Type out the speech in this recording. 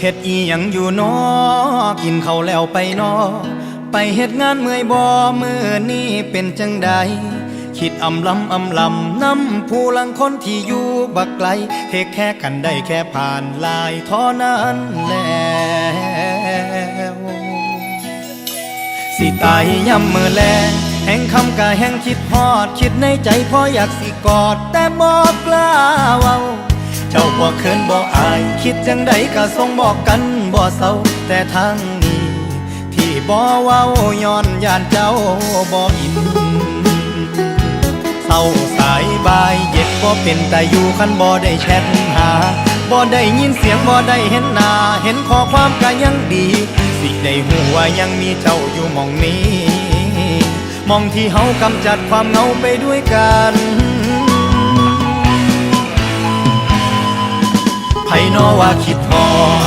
เฮ็ดอีหยังอยู่นอกินเขาวแล้วไปนอ ไปเฮ็ดงานเมื่อยบ่มือนี่เป็นจังใดคิดอำลำอำลำน้ำผู้ลังคนที่อยู่บักไกลเทกแค่กันได้แค่ผ่านลายท่อนั้นแล้วสิตายย่ำมือแลงแห่งคำกะแห่งคิดฮอด คิดในใจพออยากสิกอด แต่บอกกล้าว้าเจ้า บ่เคินบ่อาย คิดจังใดก็ส่งบอกกันบ่เศร้าแต่ทางนี้ที่บ่เว้าย้อนย่านเจ้าบ่อินเศร้าสายบายเย็ดบ่เป็นแต่อยู่คันบ่ได้แชทหาบ่ได้ยินเสียงบ่ได้เห็นหน้า เห็นข้อความก็ยังดี สิได้หูว่ายังมีเจ้าอยู่มองนี้ มองที่เฮากำจัดความเหงาไปด้วยกัน นอว่าคิดพอ